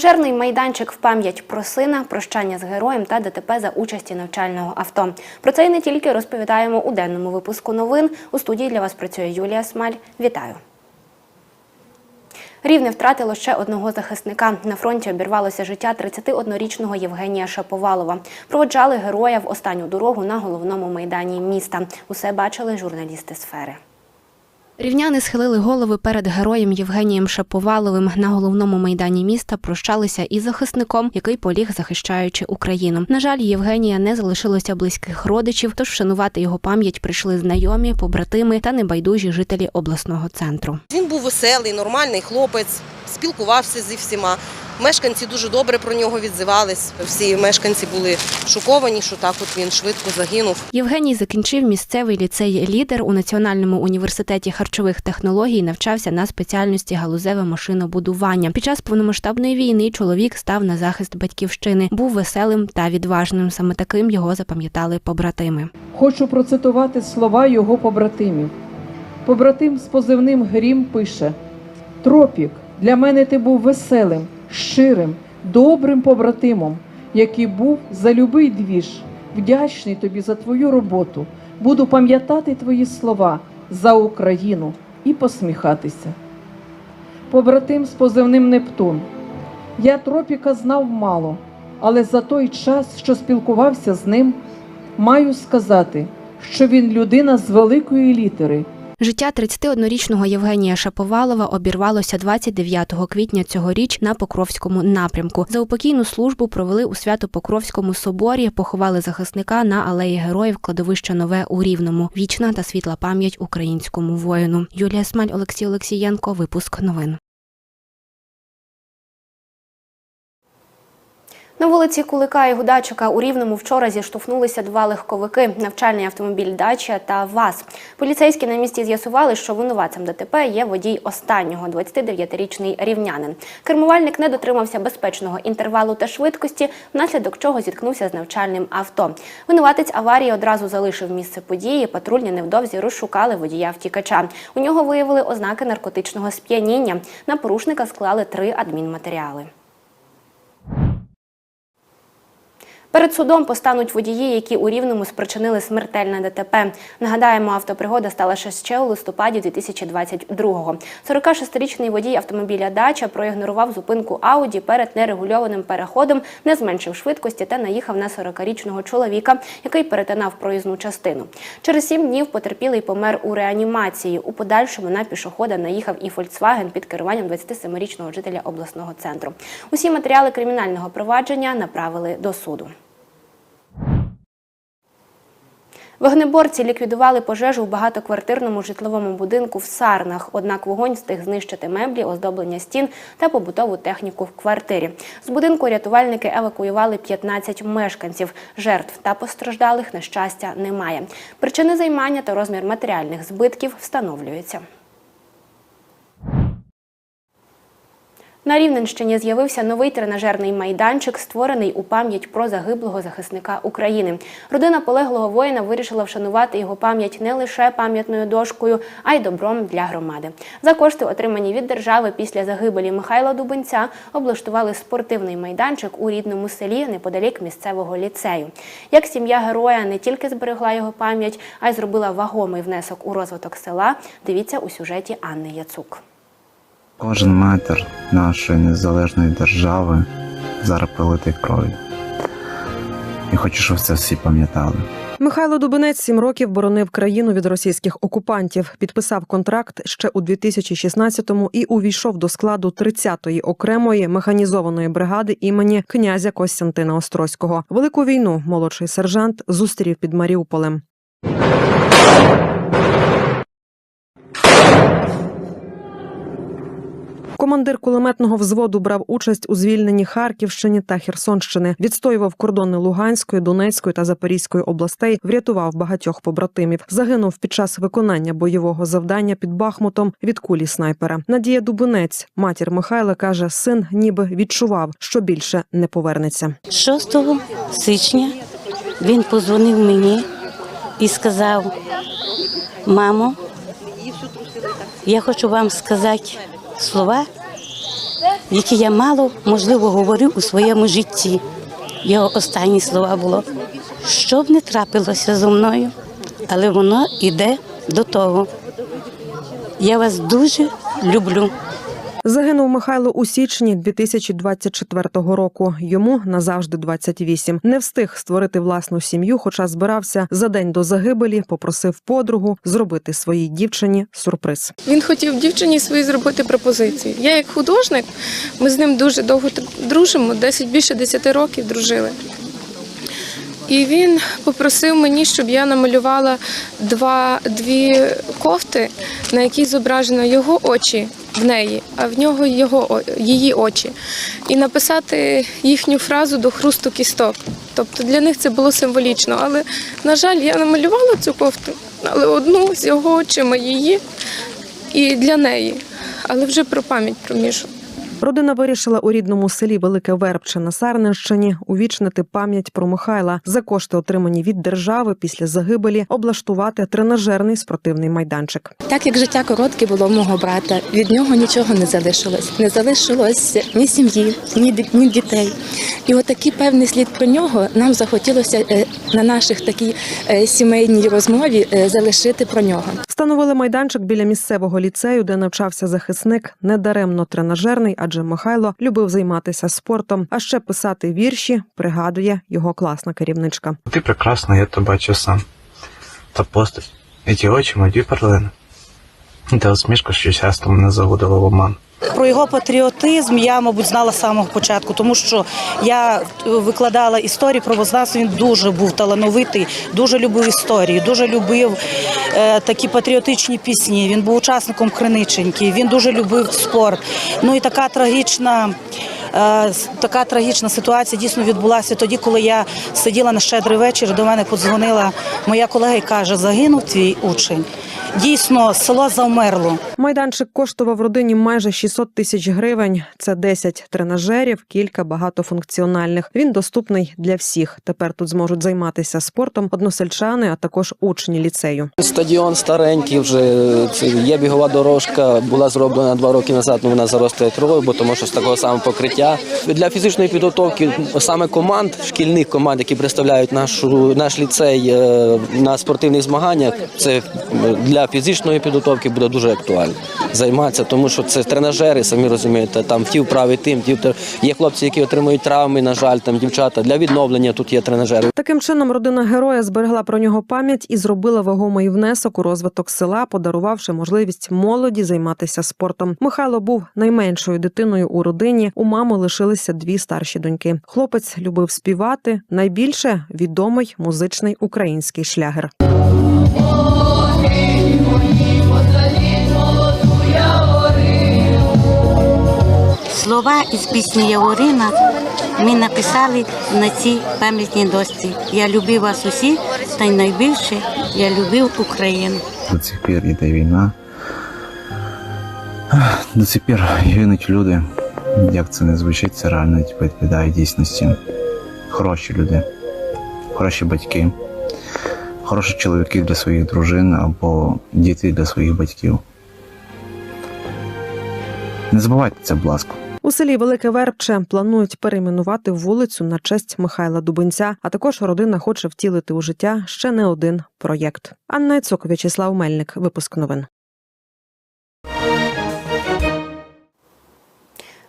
Тренажерний майданчик в пам'ять про сина, прощання з героєм та ДТП за участі навчального авто. Про це і не тільки розповідаємо у денному випуску новин. У студії для вас працює Юлія Смаль. Вітаю. Рівне втратило ще одного захисника. На фронті обірвалося життя 31-річного Євгенія Шаповалова. Проводжали героя в останню дорогу на головному майдані міста. Усе бачили журналісти сфери. Рівняни схилили голови перед героєм Євгенієм Шаповаловим. На головному майдані міста прощалися із захисником, який поліг, захищаючи Україну. На жаль, Євгенія не залишилося близьких родичів, тож вшанувати його пам'ять прийшли знайомі, побратими та небайдужі жителі обласного центру. Він був веселий, нормальний хлопець, спілкувався зі всіма. Мешканці дуже добре про нього відзивались. Всі мешканці були шоковані, що так от він швидко загинув. Євгеній закінчив місцевий ліцей лідер у Національному університеті харчових технологій. Навчався на спеціальності галузеве машинобудування. Під час повномасштабної війни чоловік став на захист батьківщини. Був веселим та відважним. Саме таким його запам'ятали побратими. Хочу процитувати слова його побратимів. Побратим з позивним Грім пише: Тропік, для мене ти був веселим, щирим, добрим побратимом, який був за любий двіж. Вдячний тобі за твою роботу. Буду пам'ятати твої слова за Україну і посміхатися. Побратим з позивним Нептун. Я тропіка знав мало, але за той час, що спілкувався з ним, маю сказати, що він людина з великої літери. Життя 31-річного Євгенія Шаповалова обірвалося 29 квітня цьогоріч на Покровському напрямку. За упокійну службу провели у Свято-Покровському соборі, поховали захисника на алеї героїв кладовища Нове у Рівному. Вічна та світла пам'ять українському воїну. Юлія Смаль, Олексій Олексієнко. Випуск новин. На вулиці Кулика і Гудачика у Рівному вчора зіштовхнулися два легковики – навчальний автомобіль «Дача» та ВАЗ. Поліцейські на місці з'ясували, що винуватцем ДТП є водій останнього – 29-річний рівнянин. Кермувальник не дотримався безпечного інтервалу та швидкості, внаслідок чого зіткнувся з навчальним авто. Винуватець аварії одразу залишив місце події. Патрульні невдовзі розшукали водія втікача. У нього виявили ознаки наркотичного сп'яніння. На порушника склали три адмінматеріали. Перед судом постануть водії, які у Рівному спричинили смертельне ДТП. Нагадаємо, автопригода сталася ще у листопаді 2022-го. 46-річний водій автомобіля «Дача» проігнорував зупинку Ауді перед нерегульованим переходом, не зменшив швидкості та наїхав на 40-річного чоловіка, який перетинав проїзну частину. Через сім днів потерпілий помер у реанімації. У подальшому на пішохода наїхав і «Фольксваген» під керуванням 27-річного жителя обласного центру. Усі матеріали кримінального провадження направили до суду. Вогнеборці ліквідували пожежу в багатоквартирному житловому будинку в Сарнах. Однак вогонь встиг знищити меблі, оздоблення стін та побутову техніку в квартирі. З будинку рятувальники евакуювали 15 мешканців. Жертв та постраждалих, на щастя, немає. Причини займання та розмір матеріальних збитків встановлюються. На Рівненщині з'явився новий тренажерний майданчик, створений у пам'ять про загиблого захисника України. Родина полеглого воїна вирішила вшанувати його пам'ять не лише пам'ятною дошкою, а й добром для громади. За кошти, отримані від держави після загибелі Михайла Дубенця, облаштували спортивний майданчик у рідному селі неподалік місцевого ліцею. Як сім'я героя не тільки зберегла його пам'ять, а й зробила вагомий внесок у розвиток села. Дивіться у сюжеті Анни Яцук. Кожен метр нашої незалежної держави зараз пролитий кров'ю. І хочу, щоб це всі пам'ятали. Михайло Дубинець сім років боронив країну від російських окупантів. Підписав контракт ще у 2016-му і увійшов до складу 30-ї окремої механізованої бригади імені князя Костянтина Острозького. Велику війну молодший сержант зустрів під Маріуполем. Командир кулеметного взводу брав участь у звільненні Харківщини та Херсонщини, відстоював кордони Луганської, Донецької та Запорізької областей, врятував багатьох побратимів. Загинув під час виконання бойового завдання під Бахмутом від кулі снайпера. Надія Дубинець, матір Михайла, каже, син ніби відчував, що більше не повернеться. 6 січня він позвонив мені і сказав: мамо, я хочу вам сказати слова, які я мало можливо говорив у своєму житті. Його останні слова було, що б не трапилося зо мною, але воно йде до того. Я вас дуже люблю. Загинув Михайло у січні 2024 року. Йому назавжди 28. Не встиг створити власну сім'ю, хоча збирався за день до загибелі, попросив подругу зробити своїй дівчині сюрприз. Він хотів дівчині своїй зробити пропозицію. Я як художник, ми з ним дуже довго дружимо, 10, більше 10 років дружили. І він попросив мені, щоб я намалювала два, дві кофти, на якій зображено його очі в неї, а в нього його, її очі. І написати їхню фразу до хрусту кісток. Тобто для них це було символічно. Але, на жаль, я намалювала цю кофту, але одну з його очима її і для неї. Але вже про пам'ять про Мішу. Родина вирішила у рідному селі Велике Вербче на Сарненщині увічнити пам'ять про Михайла за кошти, отримані від держави після загибелі, облаштувати тренажерний спортивний майданчик. Так як життя коротке було в мого брата, від нього нічого не залишилось. Не залишилось ні сім'ї, ні, дітей. І отакий певний слід про нього нам захотілося е, на наших такій е, сімейній розмові е, залишити про нього. Встановили майданчик біля місцевого ліцею, де навчався захисник. Недаремно тренажерний, адже Михайло любив займатися спортом, а ще писати вірші. Пригадує його класна керівничка. Ти прекрасна, я то бачу сам. Та постать, і ті очі мої перлини. Та усмішка, що часто мене заводила в оман. Про його патріотизм я, мабуть, знала з самого початку, тому що я е, викладала історію правознавства. Він дуже був талановитий, дуже любив історію, дуже любив е, такі патріотичні пісні. Він був учасником Криниченьки, він дуже любив спорт. Ну і така трагічна. е, Така трагічна ситуація дійсно відбулася тоді, коли я сиділа на щедрий вечір. До мене подзвонила моя колега і каже: загинув твій учень. Дійсно, село завмерло. Майданчик коштував родині майже 600 тисяч гривень. Це 10 тренажерів, кілька багатофункціональних. Він доступний для всіх. Тепер тут зможуть займатися спортом односельчани, а також учні ліцею. Стадіон старенький вже це є бігова дорожка, була зроблена два роки назад. Ну вона заросте травою, бо тому що з такого самого покриття. Для фізичної підготовки саме команд, шкільних команд, які представляють нашу наш ліцей е, на спортивних змаганнях, це е, для фізичної підготовки буде дуже актуально займатися, тому що це тренажери, самі розумієте, там ті вправи тим, ті вправи. є хлопці, які отримують травми, на жаль, там дівчата для відновлення. Тут є тренажери. Таким чином, родина героя зберегла про нього пам'ять і зробила вагомий внесок у розвиток села, подарувавши можливість молоді займатися спортом. Михайло був найменшою дитиною у родині. У мами лишилися дві старші доньки. Хлопець любив співати. Найбільше відомий музичний український шлягер. Слова із пісні Яворина ми написали на цій пам'ятній дошці. Я любив вас усіх, та й найбільше я любив Україну. До цих пір іде війна. До цих пір гинуть люди. Як це не звучить, це реально відповідає дійсності. Хороші люди, хороші батьки, хороші чоловіки для своїх дружин або діти для своїх батьків. Не забувайте це, будь ласка. У селі Велике Вербче планують перейменувати вулицю на честь Михайла Дубинця. А також родина хоче втілити у життя ще не один проєкт. Анна Яцок, В'ячеслав Мельник. Випуск новин.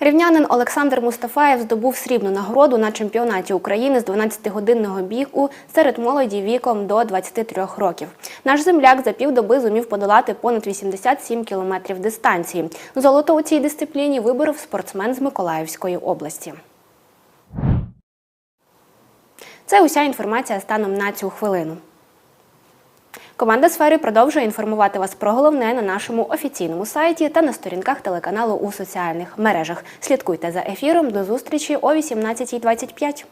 Рівнянин Олександр Мустафаєв здобув срібну нагороду на чемпіонаті України з 12-годинного бігу серед молоді віком до 23 років. Наш земляк за півдоби зумів подолати понад 87 кілометрів дистанції. Золото у цій дисципліні виборов спортсмен з Миколаївської області. Це уся інформація станом на цю хвилину. Команда сфери продовжує інформувати вас про головне на нашому офіційному сайті та на сторінках телеканалу у соціальних мережах. Слідкуйте за ефіром. До зустрічі о 18.25.